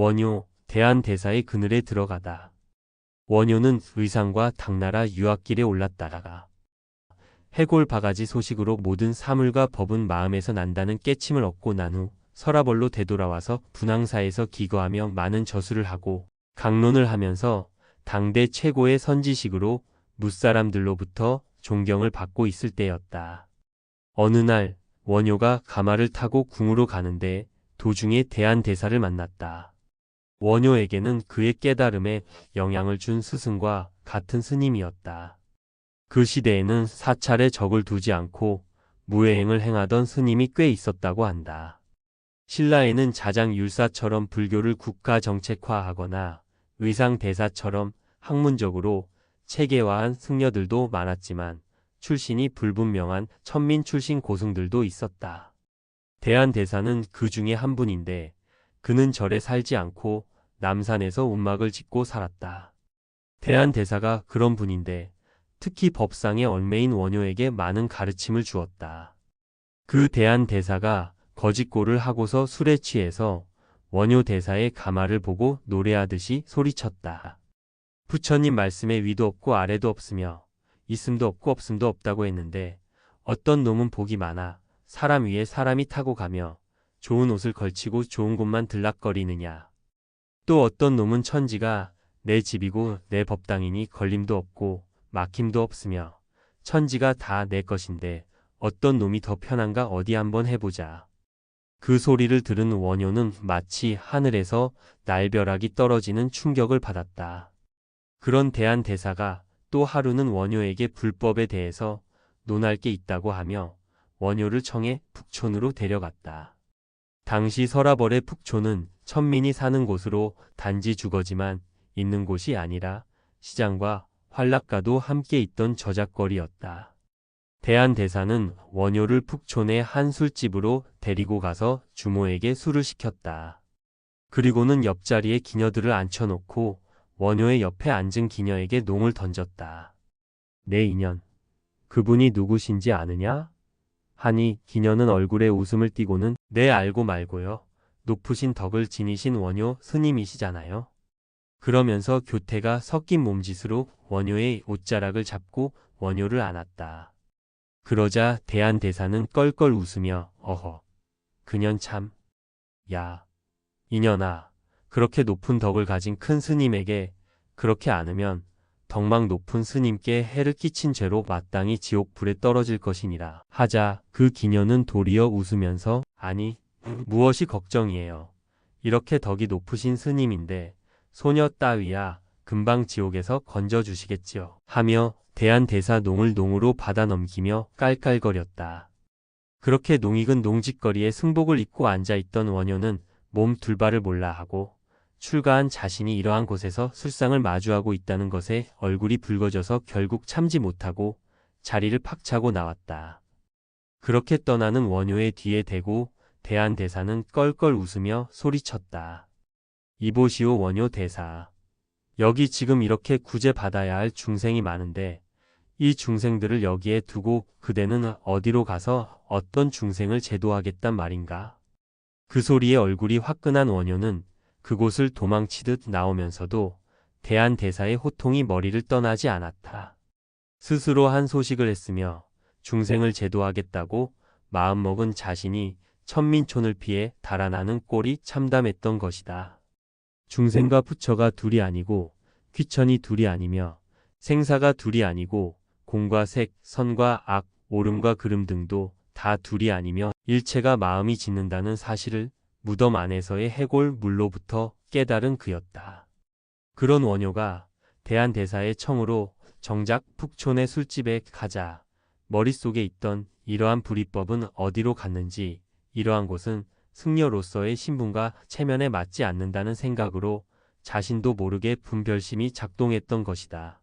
원효, 대한대사의 그늘에 들어가다. 원효는 의상과 당나라 유학길에 올랐다가 해골 바가지 소식으로 모든 사물과 법은 마음에서 난다는 깨침을 얻고 난 후 서라벌로 되돌아와서 분황사에서 기거하며 많은 저수를 하고 강론을 하면서 당대 최고의 선지식으로 무사람들로부터 존경을 받고 있을 때였다. 어느 날 원효가 가마를 타고 궁으로 가는데 도중에 대한대사를 만났다. 원효에게는 그의 깨달음에 영향을 준 스승과 같은 스님이었다. 그 시대에는 사찰에 적을 두지 않고 무예행을 행하던 스님이 꽤 있었다고 한다. 신라에는 자장율사처럼 불교를 국가 정책화하거나 의상대사처럼 학문적으로 체계화한 승려들도 많았지만 출신이 불분명한 천민 출신 고승들도 있었다. 대한대사는 그 중에 한 분인데 그는 절에 살지 않고 남산에서 운막을 짓고 살았다. 대한대사가 그런 분인데 특히 법상의 얼매인 원효에게 많은 가르침을 주었다. 그 대한대사가 거짓골을 하고서 술에 취해서 원효 대사의 가마를 보고 노래하듯이 소리쳤다. 부처님 말씀에 위도 없고 아래도 없으며 있음도 없고 없음도 없다고 했는데 어떤 놈은 복이 많아 사람 위에 사람이 타고 가며 좋은 옷을 걸치고 좋은 곳만 들락거리느냐. 또 어떤 놈은 천지가 내 집이고 내 법당이니 걸림도 없고 막힘도 없으며 천지가 다 내 것인데 어떤 놈이 더 편한가 어디 한번 해보자. 그 소리를 들은 원효는 마치 하늘에서 날벼락이 떨어지는 충격을 받았다. 그런 대한 대사가 또 하루는 원효에게 불법에 대해서 논할 게 있다고 하며 원효를 청해 북촌으로 데려갔다. 당시 서라벌의 북촌은 천민이 사는 곳으로 단지 주거지만 있는 곳이 아니라 시장과 환락가도 함께 있던 저작거리였다. 대한대사는 원효를 북촌의 한 술집으로 데리고 가서 주모에게 술을 시켰다. 그리고는 옆자리에 기녀들을 앉혀놓고 원효의 옆에 앉은 기녀에게 농을 던졌다. 내 인연. 그분이 누구신지 아느냐? 하니 기녀는 얼굴에 웃음을 띠고는 네 알고 말고요. 높으신 덕을 지니신 원효 스님이시잖아요. 그러면서 교태가 섞인 몸짓으로 원효의 옷자락을 잡고 원효를 안았다. 그러자 대한대사는 껄껄 웃으며 어허 그년 참 야 이년아 그렇게 높은 덕을 가진 큰 스님에게 그렇게 안으면 덕망 높은 스님께 해를 끼친 죄로 마땅히 지옥불에 떨어질 것이니라 하자 그 기녀는 도리어 웃으면서 아니 무엇이 걱정이에요. 이렇게 덕이 높으신 스님인데 소녀 따위야 금방 지옥에서 건져주시겠지요. 하며 대한대사 농을 농으로 받아 넘기며 깔깔거렸다. 그렇게 농익은 농짓거리에 승복을 입고 앉아있던 원효는 몸 둘바를 몰라 하고 출가한 자신이 이러한 곳에서 술상을 마주하고 있다는 것에 얼굴이 붉어져서 결국 참지 못하고 자리를 팍 차고 나왔다. 그렇게 떠나는 원효의 뒤에 대고 대한대사는 껄껄 웃으며 소리쳤다. 이보시오 원효 대사. 여기 지금 이렇게 구제받아야 할 중생이 많은데 이 중생들을 여기에 두고 그대는 어디로 가서 어떤 중생을 제도하겠단 말인가? 그 소리에 얼굴이 화끈한 원효는 그곳을 도망치듯 나오면서도 대한대사의 호통이 머리를 떠나지 않았다. 스스로 한 소식을 했으며 중생을 제도하겠다고 마음먹은 자신이 천민촌을 피해 달아나는 꼴이 참담했던 것이다. 중생과 부처가 둘이 아니고 귀천이 둘이 아니며 생사가 둘이 아니고 공과 색, 선과 악, 옳음과 그름 등도 다 둘이 아니며 일체가 마음이 짓는다는 사실을 무덤 안에서의 해골 물로부터 깨달은 그였다. 그런 원효가 대한대사의 청으로 정작 북촌의 술집에 가자 머릿속에 있던 이러한 불이법은 어디로 갔는지 이러한 곳은 승려로서의 신분과 체면에 맞지 않는다는 생각으로 자신도 모르게 분별심이 작동했던 것이다.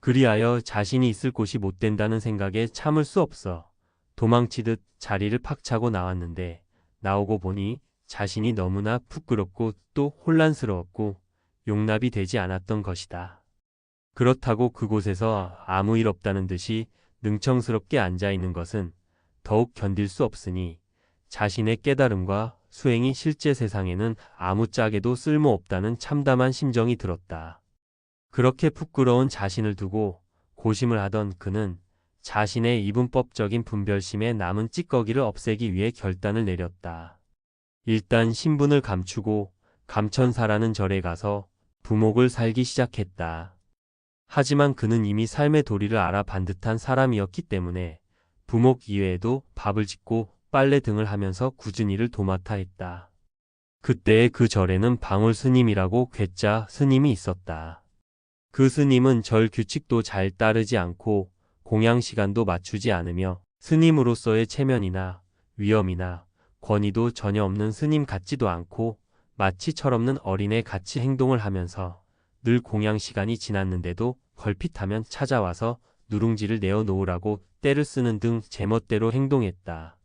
그리하여 자신이 있을 곳이 못 된다는 생각에 참을 수 없어 도망치듯 자리를 팍 차고 나왔는데 나오고 보니 자신이 너무나 부끄럽고 또 혼란스러웠고 용납이 되지 않았던 것이다. 그렇다고 그곳에서 아무 일 없다는 듯이 능청스럽게 앉아 있는 것은 더욱 견딜 수 없으니 자신의 깨달음과 수행이 실제 세상에는 아무짝에도 쓸모없다는 참담한 심정이 들었다. 그렇게 부끄러운 자신을 두고 고심을 하던 그는 자신의 이분법적인 분별심에 남은 찌꺼기를 없애기 위해 결단을 내렸다. 일단 신분을 감추고 감천사라는 절에 가서 부목을 살기 시작했다. 하지만 그는 이미 삶의 도리를 알아 반듯한 사람이었기 때문에 부목 이외에도 밥을 짓고 빨래 등을 하면서 꾸준히 일을 도맡아 했다. 그때의 그 절에는 방울 스님이라고 괴짜 스님이 있었다. 그 스님은 절 규칙도 잘 따르지 않고 공양 시간도 맞추지 않으며 스님으로서의 체면이나 위엄이나 권위도 전혀 없는 스님 같지도 않고 마치 철없는 어린애 같이 행동을 하면서 늘 공양 시간이 지났는데도 걸핏하면 찾아와서 누룽지를 내어 놓으라고 때를 쓰는 등 제멋대로 행동했다.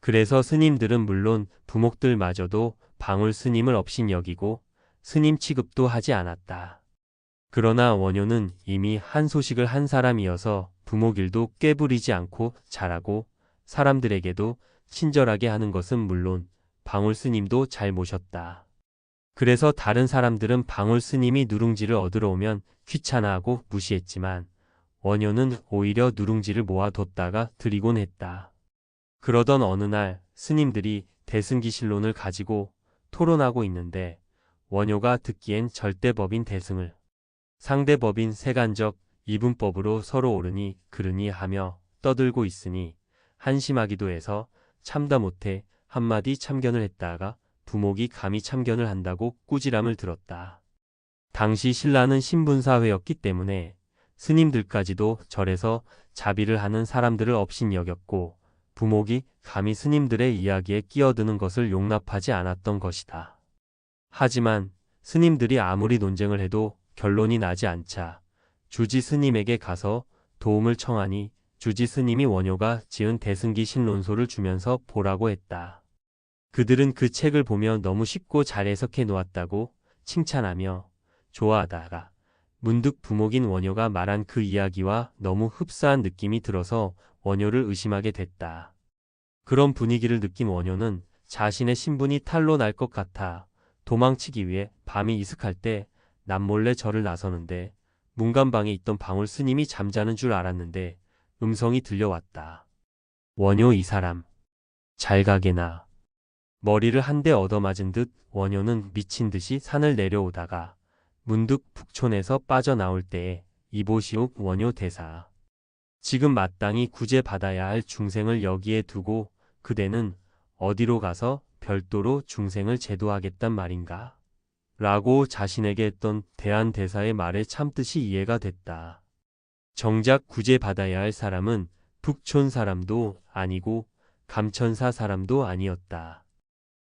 그래서 스님들은 물론 부목들마저도 방울 스님을 업신 여기고 스님 취급도 하지 않았다. 그러나 원효는 이미 한 소식을 한 사람이어서 부목일도 꾀부리지 않고 잘하고 사람들에게도 친절하게 하는 것은 물론 방울 스님도 잘 모셨다. 그래서 다른 사람들은 방울 스님이 누룽지를 얻으러 오면 귀찮아하고 무시했지만 원효는 오히려 누룽지를 모아뒀다가 드리곤 했다. 그러던 어느 날 스님들이 대승기실론을 가지고 토론하고 있는데 원효가 듣기엔 절대법인 대승을 상대법인 세간적 이분법으로 서로 옳으니 그르니 하며 떠들고 있으니 한심하기도 해서 참다 못해 한마디 참견을 했다가 부목이 감히 참견을 한다고 꾸지람을 들었다. 당시 신라는 신분사회였기 때문에 스님들까지도 절에서 자비를 하는 사람들을 업신 여겼고 부목이 감히 스님들의 이야기에 끼어드는 것을 용납하지 않았던 것이다. 하지만 스님들이 아무리 논쟁을 해도 결론이 나지 않자 주지 스님에게 가서 도움을 청하니 주지 스님이 원효가 지은 대승기 신론소를 주면서 보라고 했다. 그들은 그 책을 보며 너무 쉽고 잘 해석해 놓았다고 칭찬하며 좋아하다가 문득 부목인 원효가 말한 그 이야기와 너무 흡사한 느낌이 들어서 원효를 의심하게 됐다. 그런 분위기를 느낀 원효는 자신의 신분이 탄로 날 것 같아 도망치기 위해 밤이 이슥할 때 남몰래 절을 나서는데 문간방에 있던 방울 스님이 잠자는 줄 알았는데 음성이 들려왔다. 원효 이 사람. 잘 가게나. 머리를 한 대 얻어맞은 듯 원효는 미친 듯이 산을 내려오다가 문득 북촌에서 빠져나올 때에 이보시옥 원효 대사. 지금 마땅히 구제받아야 할 중생을 여기에 두고 그대는 어디로 가서 별도로 중생을 제도하겠단 말인가? 라고 자신에게 했던 대한대사의 말에 참듯이 이해가 됐다. 정작 구제받아야 할 사람은 북촌 사람도 아니고 감천사 사람도 아니었다.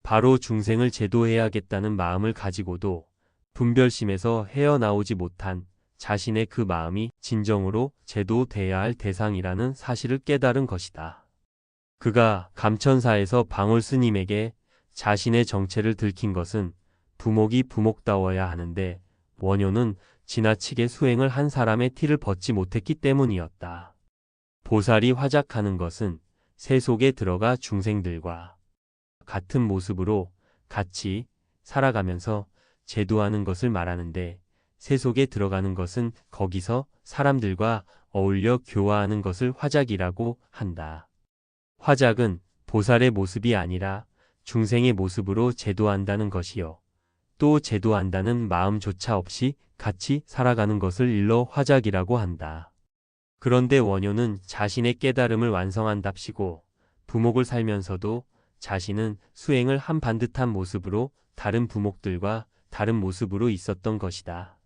바로 중생을 제도해야겠다는 마음을 가지고도 분별심에서 헤어나오지 못한 자신의 그 마음이 진정으로 제도돼야 할 대상이라는 사실을 깨달은 것이다. 그가 감천사에서 방울 스님에게 자신의 정체를 들킨 것은 부목이 부목다워야 하는데 원효는 지나치게 수행을 한 사람의 티를 벗지 못했기 때문이었다. 보살이 화작하는 것은 새 속에 들어가 중생들과 같은 모습으로 같이 살아가면서 제도하는 것을 말하는데 새 속에 들어가는 것은 거기서 사람들과 어울려 교화하는 것을 화작이라고 한다. 화작은 보살의 모습이 아니라 중생의 모습으로 제도한다는 것이요. 또 제도한다는 마음조차 없이 같이 살아가는 것을 일러 화작이라고 한다. 그런데 원효는 자신의 깨달음을 완성한답시고 부목을 살면서도 자신은 수행을 한 반듯한 모습으로 다른 부목들과 다른 모습으로 있었던 것이다.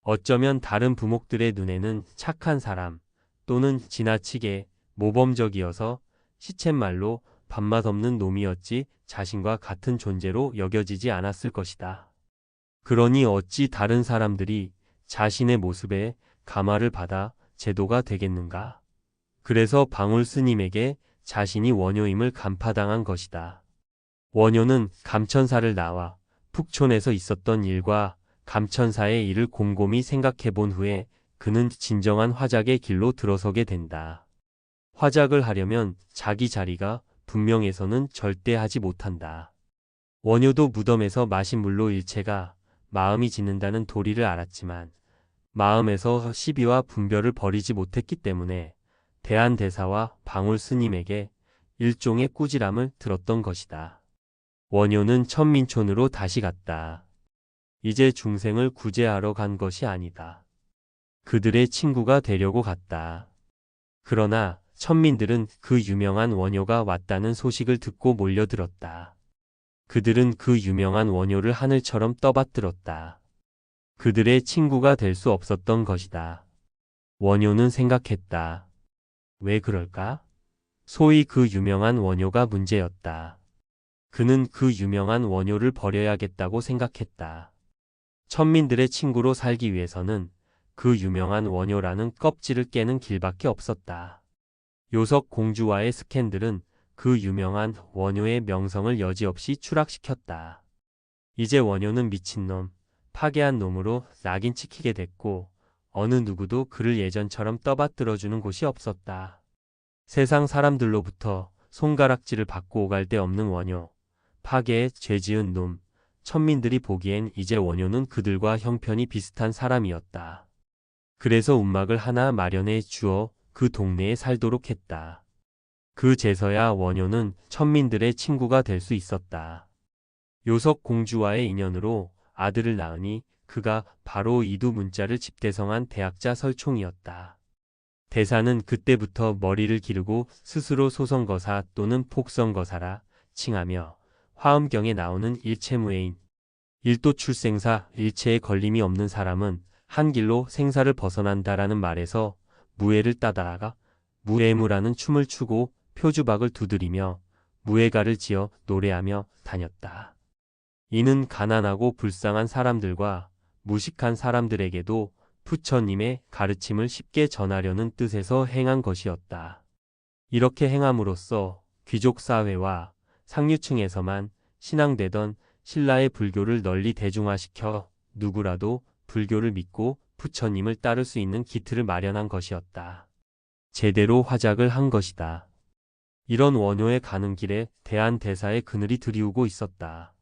어쩌면 다른 부목들의 눈에는 착한 사람 또는 지나치게 모범적이어서 시쳇말로 밥맛 없는 놈이었지 자신과 같은 존재로 여겨지지 않았을 것이다. 그러니 어찌 다른 사람들이 자신의 모습에 감화를 받아 제도가 되겠는가? 그래서 방울 스님에게 자신이 원효임을 간파당한 것이다. 원효는 감천사를 나와 북촌에서 있었던 일과 감천사의 일을 곰곰이 생각해 본 후에 그는 진정한 화작의 길로 들어서게 된다. 화작을 하려면 자기 자리가 분명해서는 절대 하지 못한다. 원효도 무덤에서 마신 물로 일체가 마음이 짓는다는 도리를 알았지만 마음에서 시비와 분별을 버리지 못했기 때문에 대한대사와 방울 스님에게 일종의 꾸지람을 들었던 것이다. 원효는 천민촌으로 다시 갔다. 이제 중생을 구제하러 간 것이 아니다. 그들의 친구가 되려고 갔다. 그러나 천민들은 그 유명한 원효가 왔다는 소식을 듣고 몰려들었다. 그들은 그 유명한 원효를 하늘처럼 떠받들었다. 그들의 친구가 될 수 없었던 것이다. 원효는 생각했다. 왜 그럴까? 소위 그 유명한 원효가 문제였다. 그는 그 유명한 원효를 버려야겠다고 생각했다. 천민들의 친구로 살기 위해서는 그 유명한 원효라는 껍질을 깨는 길밖에 없었다. 요석 공주와의 스캔들은 그 유명한 원효의 명성을 여지없이 추락시켰다. 이제 원효는 미친놈, 파괴한 놈으로 낙인 찍히게 됐고 어느 누구도 그를 예전처럼 떠받들어주는 곳이 없었다. 세상 사람들로부터 손가락질을 받고 오갈 데 없는 원효, 파괴에 죄지은 놈, 천민들이 보기엔 이제 원효는 그들과 형편이 비슷한 사람이었다. 그래서 움막을 하나 마련해 주어 그 동네에 살도록 했다. 그 제서야 원효는 천민들의 친구가 될 수 있었다. 요석 공주와의 인연으로 아들을 낳으니 그가 바로 이두 문자를 집대성한 대학자 설총이었다. 대사는 그때부터 머리를 기르고 스스로 소성거사 또는 폭성거사라 칭하며 화엄경에 나오는 일체무해인 일도 출생사 일체에 걸림이 없는 사람은 한 길로 생사를 벗어난다라는 말에서 무해를 따다가 무해무라는 춤을 추고 표주박을 두드리며 무해가를 지어 노래하며 다녔다. 이는 가난하고 불쌍한 사람들과 무식한 사람들에게도 부처님의 가르침을 쉽게 전하려는 뜻에서 행한 것이었다. 이렇게 행함으로써 귀족 사회와 상류층에서만 신앙되던 신라의 불교를 널리 대중화시켜 누구라도 불교를 믿고 부처님을 따를 수 있는 기틀을 마련한 것이었다. 제대로 화작을 한 것이다. 이런 원효에 가는 길에 대한 대사의 그늘이 드리우고 있었다.